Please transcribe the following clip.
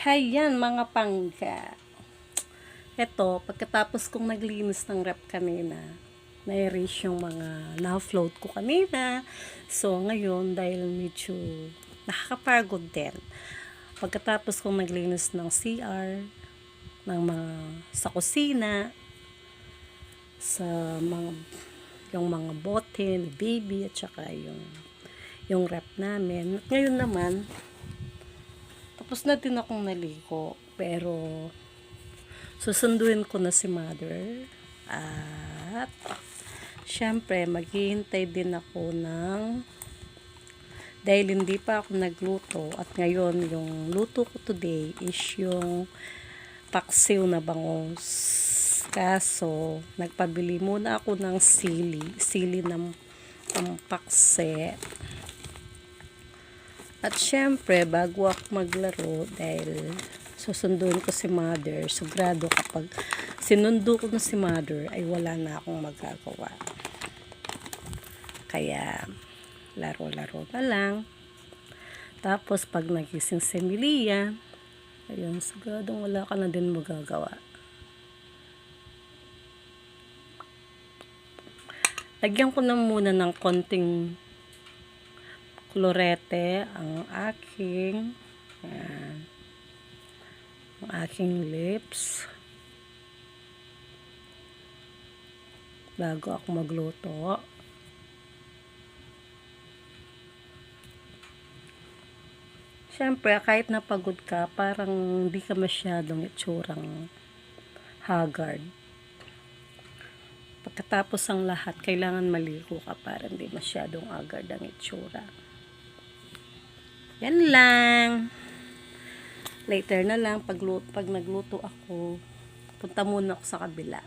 Hayan mga pangga. Ito, pagkatapos kong naglinis ng rep kanina, na-erase yung mga na-float ko kanina. So, ngayon, dahil medyo nakakapagod din, pagkatapos kong naglinis ng CR, ng mga sa kusina, sa mga yung mga bote ni baby at saka yung yung rep namin. Ngayon naman, tapos na din akong naligo. Pero, susunduin ko na si mother. At, syempre, maghihintay din ako ng dahil hindi pa ako nagluto at ngayon yung luto ko today is yung paksiw na bangus. Kaso, nagpabili muna ako ng sili. Sili ng pampakse. At syempre, bago ako maglaro, dahil susunduin ko si mother, sigurado kapag sinundo ko na si mother, ay wala na akong magagawa. Kaya, laro-laro na lang. Tapos, pag nagising si Emilia, ayun, siguradong wala ka na din magagawa. Lagyan ko na muna ng konting kolorete ang aking ayan, ang aking lips bago ako magluto Siyempre, kahit napagod ka, parang hindi ka masyadong itsurang haggard. Pagkatapos ang lahat, kailangan maligo ka para hindi masyadong agad ang itsura. Yan lang. Later na lang, pag, pag nagluto ako, punta muna ako sa kabila.